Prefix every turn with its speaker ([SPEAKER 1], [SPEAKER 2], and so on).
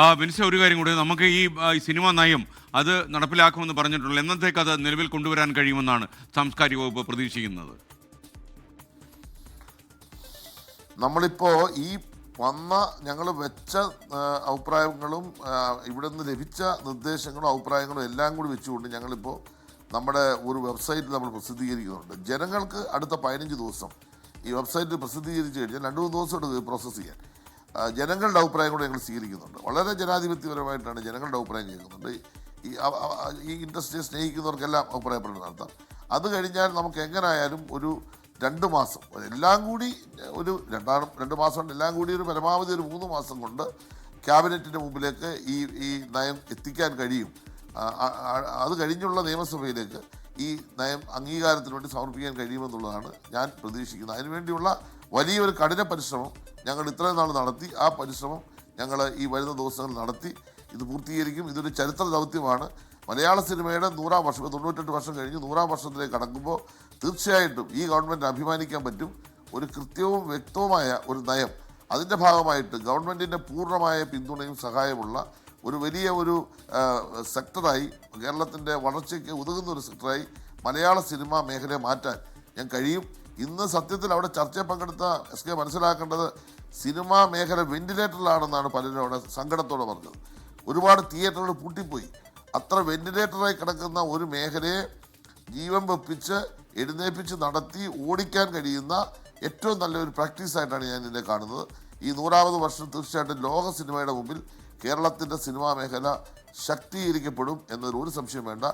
[SPEAKER 1] ആ ബെൻസ ഒരു കാര്യം കൂടി നമുക്ക് ഈ സിനിമ നയം അത് നടപ്പിലാക്കുമെന്ന് പറഞ്ഞിട്ടുള്ളൂ എന്നത്തേക്ക് അത് നിലവിൽ കൊണ്ടുവരാൻ കഴിയുമെന്നാണ് സാംസ്കാരിക വകുപ്പ് പ്രതീക്ഷിക്കുന്നത്?
[SPEAKER 2] നമ്മളിപ്പോ ഈ വന്ന ഞങ്ങൾ വെച്ച അഭിപ്രായങ്ങളും ഇവിടെ നിന്ന് ലഭിച്ച നിർദ്ദേശങ്ങളും അഭിപ്രായങ്ങളും എല്ലാം കൂടി വെച്ചുകൊണ്ട് ഞങ്ങളിപ്പോൾ നമ്മുടെ ഒരു വെബ്സൈറ്റിൽ നമ്മൾ പ്രസിദ്ധീകരിക്കുന്നുണ്ട്. ജനങ്ങൾക്ക് അടുത്ത പതിനഞ്ച് ദിവസം ഈ വെബ്സൈറ്റിൽ പ്രസിദ്ധീകരിച്ച് കഴിഞ്ഞാൽ രണ്ട് മൂന്ന് ദിവസം എടുക്കും പ്രോസസ്സ് ചെയ്യാൻ. ജനങ്ങളുടെ അഭിപ്രായം കൂടെ ഞങ്ങൾ സ്വീകരിക്കുന്നുണ്ട്. വളരെ ജനാധിപത്യപരമായിട്ടാണ് ജനങ്ങളുടെ അഭിപ്രായം കേൾക്കുന്നുണ്ട് ഈ ഈ ഇൻഡസ്ട്രിയെ സ്നേഹിക്കുന്നവർക്കെല്ലാം അഭിപ്രായ പ്രകടനം നടത്താം അത് കഴിഞ്ഞാൽ നമുക്ക് എങ്ങനായാലും ഒരു രണ്ട് മാസം എല്ലാം കൂടി ഒരു രണ്ടാം രണ്ട് മാസം കൊണ്ട് എല്ലാം കൂടി ഒരു പരമാവധി ഒരു മൂന്ന് മാസം കൊണ്ട് ക്യാബിനറ്റിന്റെ മുമ്പിലേക്ക് ഈ ഈ നയം എത്തിക്കാൻ കഴിയും. അത് കഴിഞ്ഞുള്ള നിയമസഭയിലേക്ക് ഈ നയം അംഗീകാരത്തിന് വേണ്ടി സമർപ്പിക്കാൻ കഴിയുമെന്നുള്ളതാണ് ഞാൻ പ്രതീക്ഷിക്കുന്നത്. അതിനുവേണ്ടിയുള്ള വലിയൊരു കഠിന പരിശ്രമം ഞങ്ങൾ ഇത്രയും നാൾ നടത്തി ആ പരിശ്രമം ഞങ്ങൾ ഈ വരുന്ന ദിവസങ്ങളിൽ നടത്തി ഇത് പൂർത്തീകരിക്കും. ഇതൊരു ചരിത്ര ദൗത്യമാണ്. മലയാള സിനിമയുടെ നൂറാം വർഷം തൊണ്ണൂറ്റെട്ട് വർഷം കഴിഞ്ഞ് നൂറാം വർഷത്തിലേക്ക് കടക്കുമ്പോൾ തീർച്ചയായിട്ടും ഈ ഗവൺമെന്റ് അഭിമാനിക്കാൻ പറ്റും. ഒരു കൃത്യവും വ്യക്തവുമായ ഒരു നയം. അതിന്റെ ഭാഗമായിട്ട് ഗവൺമെന്റിന്റെ പൂർണമായ പിന്തുണയും സഹായമുള്ള ഒരു വലിയ ഒരു സെക്ടറായി കേരളത്തിന്റെ വളർച്ചയ്ക്ക് ഉതകുന്ന ഒരു സെക്ടറായി മലയാള സിനിമ മേഖലയെ മാറ്റാൻ ഞാൻ കഴിയും. ഇന്ന് സത്യത്തിൽ അവിടെ ചർച്ചയിൽ പങ്കെടുത്ത എസ് കെ മനസ്സിലാക്കേണ്ടത് സിനിമാ മേഖല വെന്റിലേറ്ററിലാണെന്നാണ് പലരും അവിടെ സങ്കടത്തോടെ പറഞ്ഞത്. ഒരുപാട് തിയേറ്ററുകൾ പൂട്ടിപ്പോയി. അത്ര വെന്റിലേറ്ററായി കിടക്കുന്ന ഒരു മേഖലയെ ജീവൻ വെപ്പിച്ച് എഴുന്നേപ്പിച്ച് നടത്തി ഓടിക്കാൻ കഴിയുന്ന ഏറ്റവും നല്ലൊരു പ്രാക്ടീസായിട്ടാണ് ഞാൻ ഇതിനെ കാണുന്നത്. ഈ നൂറാമത് വർഷം തീർച്ചയായിട്ടും ലോക സിനിമയുടെ മുമ്പിൽ കേരളത്തിന്റെ സിനിമാ മേഖല ശക്തീകരിക്കപ്പെടും എന്നതിൽ ഒരു സംശയം വേണ്ട.